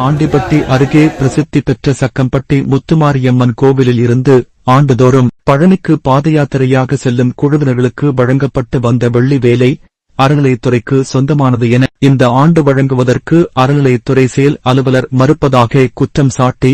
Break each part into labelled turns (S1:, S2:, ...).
S1: ஆண்டிப்பட்டி அருகே பிரசித்தி பெற்ற சக்கம்பட்டி முத்துமாரியம்மன் கோவிலில் இருந்து ஆண்டுதோறும் பழனிக்கு பாதயாத்திரையாக செல்லும் குழுவினர்களுக்கு வழங்கப்பட்டு வந்த வெள்ளி வேலை அறநிலையத்துறைக்கு சொந்தமானது என இந்த ஆண்டு வழங்குவதற்கு அறநிலையத்துறை செயல் அலுவலர் மறுப்பதாக குற்றம் சாட்டி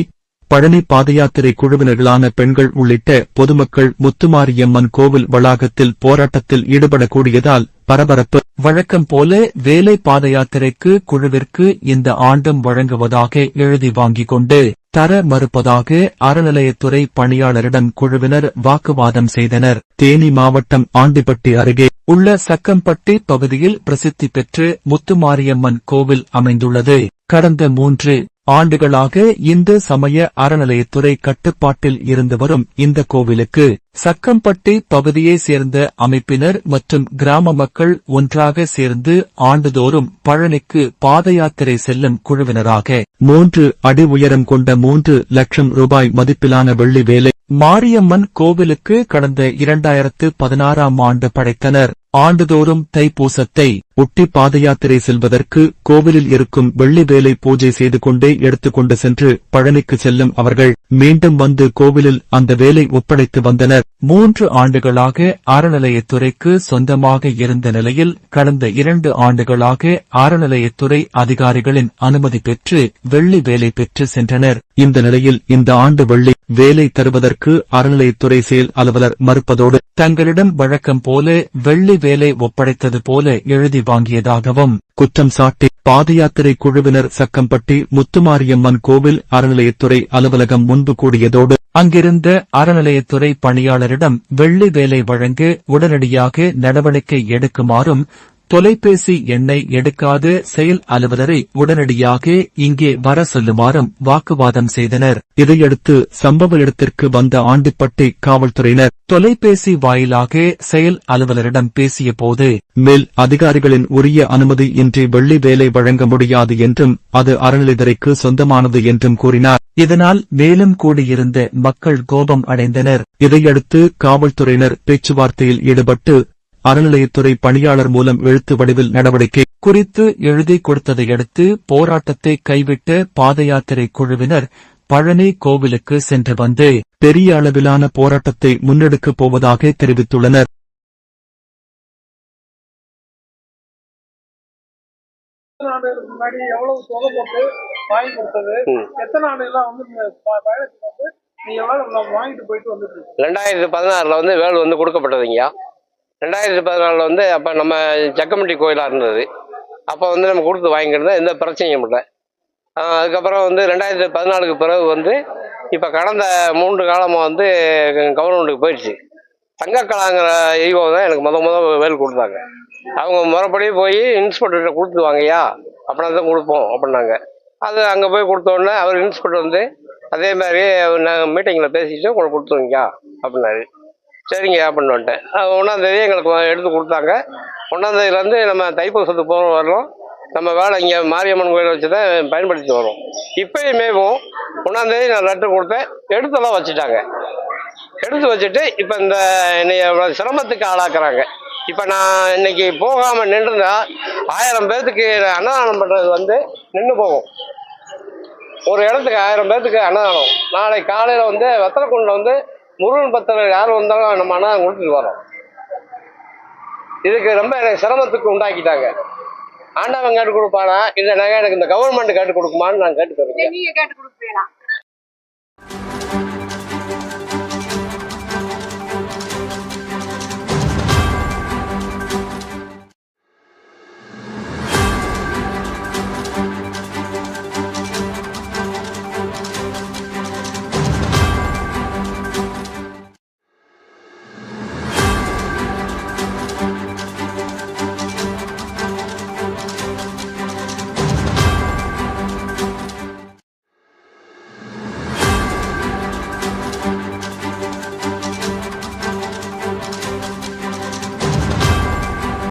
S1: பழனி பாதயாத்திரை குழுவினர்களான பெண்கள் உள்ளிட்ட பொதுமக்கள் முத்துமாரியம்மன் கோவில் வளாகத்தில் போராட்டத்தில் ஈடுபடக்கூடியதால் பரபரப்பு. வழக்கம் போல வேலை பாதயாத்திரைக்கு குழுவிற்கு இந்த ஆண்டும் வழங்குவதாக எழுதி வாங்கிக் கொண்டு தர மறுப்பதாக அறநிலையத்துறை பணியாளரிடம் குழுவினர் வாக்குவாதம் செய்தனர். தேனி மாவட்டம் ஆண்டிப்பட்டி அருகே உள்ள சக்கம்பட்டி பகுதியில் பிரசித்தி பெற்று முத்துமாரியம்மன் கோவில் அமைந்துள்ளது. கடந்த மூன்று ஆண்டுகளாக இந்து சமய அறநிலையத்துறை கட்டுப்பாட்டில் இருந்து வரும் இந்த கோவிலுக்கு சக்கம்பட்டி பகுதியைச் சேர்ந்த அமைப்பினர் மற்றும் கிராம மக்கள் ஒன்றாக சேர்ந்து ஆண்டுதோறும் பழனிக்கு பாத யாத்திரை செல்லும் குழுவினராக மூன்று அடி உயரம் கொண்ட மூன்று லட்சம் ரூபாய் மதிப்பிலான வெள்ளி வேலை மாரியம்மன் கோவிலுக்கு கடந்த இரண்டாயிரத்து பதினாறாம் ஆண்டு படைத்தனர். ஆண்டுதோறும் தைப்பூசத்தை ஒட்டி பாதயாத்திரை செல்வதற்கு கோவிலில் இருக்கும் வெள்ளி வேலை பூஜை செய்து கொண்டே எடுத்துக்கொண்டு சென்று பழனிக்கு செல்லும் அவர்கள் மீண்டும் வந்து கோவிலில் அந்த வேலை ஒப்படைத்து வந்தனர். மூன்று ஆண்டுகளாக அறநிலையத்துறைக்கு சொந்தமாக இருந்த நிலையில் கடந்த இரண்டு ஆண்டுகளாக அறநிலையத்துறை அதிகாரிகளின் அனுமதி பெற்று வெள்ளி வேலை பெற்று சென்றனர். இந்த நிலையில் இந்த ஆண்டு வெள்ளி வேலை தருவதற்கு அறநிலையத்துறை செயல் அலுவலர் மறுப்பதோடு தங்களிடம் வழக்கம் போல வெள்ளி வேலை ஒப்படைத்தது போல எழுதி வாங்கியதாகவும் குற்றம் சாட்டி பாதயாத்திரை குழுவினர் சக்கம்பட்டி முத்துமாரியம்மன் கோவில் அறநிலையத்துறை அலுவலகம் முன்பு கூடியதோடு அங்கிருந்த அறநிலையத்துறை பணியாளரிடம் வெள்ளி வேலை வழங்க உடனடியாக நடவடிக்கை எடுக்குமாறும் தொலைபேசி எண்ணை எடுக்காத செயல் அலுவலரை உடனடியாக இங்கே வர சொல்லுமாறும் வாக்குவாதம் செய்தனர். இதையடுத்து சம்பவ இடத்திற்கு வந்த ஆண்டிப்பட்டி காவல்துறையினர் தொலைபேசி வாயிலாக செயல் அலுவலரிடம் பேசிய போது மேல் அதிகாரிகளின் உரிய அனுமதி இன்றி வெள்ளி வேலை வழங்க முடியாது என்றும் அது அறநிலையத்துறைக்கு சொந்தமானது என்றும் கூறினார். இதனால் மேலும் கூடியிருந்த மக்கள் கோபம் அடைந்தனர். இதையடுத்து காவல்துறையினர் பேச்சுவார்த்தையில் ஈடுபட்டு அறநிலையத்துறை பணியாளர் மூலம் எழுத்து வடிவில் நடவடிக்கை குறித்து எழுதி கொடுத்ததையடுத்து போராட்டத்தை கைவிட்ட பாத யாத்திரை குழுவினர் பழனி கோவிலுக்கு சென்று வந்து பெரிய அளவிலான போராட்டத்தை முன்னெடுக்கப் போவதாக தெரிவித்துள்ளனர்.
S2: முன்னாடி எவ்வளவு தொகை போட்டு வாங்கி கொடுத்தது? எத்தனை ஆண்டுகள்லாம் வந்து இந்த ப- பயணத்துக்கு வந்து நீங்க எவ்வளவு வாங்கிட்டு போயிட்டு வந்துட்டு இருக்கீங்க?
S3: ரெண்டாயிரத்தி பதினாறில் வந்து வேல் வந்து கொடுக்கப்பட்டதுங்கய்யா. ரெண்டாயிரத்தி பதினாலில் வந்து அப்போ நம்ம ஜக்கமண்டி கோயிலாக இருந்தது. அப்போ வந்து நம்ம கொடுத்து வாங்கிக்கிட்டு எந்த பிரச்சனையும் இல்லை. அதுக்கப்புறம் வந்து ரெண்டாயிரத்தி பதினாலுக்கு பிறகு வந்து இப்போ கடந்த மூன்று காலமாக வந்து கவர்மெண்ட்டுக்கு போயிடுச்சு. தங்கக்கலாங்கிற ஈவோ தான் எனக்கு முத முத வேல் கொடுத்தாங்க. அவங்க முறைப்படி போய் இன்ஸ்பெக்டர்கிட்ட கொடுத்து வாங்கய்யா அப்படின்னா தான் கொடுப்போம் அப்படின்னாங்க. அது அங்கே போய் கொடுத்தோடனே அவர் இன்ஸ்பெக்டர் வந்து அதே மாதிரி நாங்கள் மீட்டிங்கில் பேசிட்டு உங்களுக்கு கொடுத்துருங்கய்யா அப்படின்னாரு. சரிங்க அப்படின்னு வந்துட்டேன். ஒன்றாந்தேதி எங்களுக்கு எடுத்து கொடுத்தாங்க. ஒன்றாந்தேதியிலேருந்து நம்ம தைப்பூசத்துக்கு போகிற வரலாம் நம்ம வேலை இங்கே மாரியம்மன் கோயில் வச்சு தான் பயன்படுத்தி வரோம். இப்போயுமேவும் ஒன்றாந்தேதி நான் லெட்டர் கொடுத்தேன். எடுத்தெல்லாம் வச்சுட்டாங்க. எடுத்து வச்சுட்டு இப்போ இந்த என்னைய சிரமத்துக்கு ஆளாக்குறாங்க. இப்போ நான் இன்னைக்கு போகாமல் நின்றுனா ஆயிரம் பேர்த்துக்கு அன்னதானம் பண்ணுறது வந்து நின்று போகும். ஒரு இடத்துக்கு ஆயிரம் பேர்த்துக்கு அன்னதானம். நாளை காலையில் வந்து வெத்தலைக்குண்டில் வந்து முருகன் பக்தர்கள் யார் வந்தாலும் நம்ம அண்ணா கொடுத்துட்டு வரோம். இதுக்கு ரொம்ப எனக்கு சிரமத்துக்கு உண்டாக்கிட்டாங்க. ஆண்டவன் கேட்டு கொடுப்பானா? இல்லை நாங்கள் எனக்கு இந்த கவர்மெண்ட் கேட்டு கொடுக்குமான்னு நான் கேட்டு
S4: இல்ல, கேட்டு கொடுக்கலாம்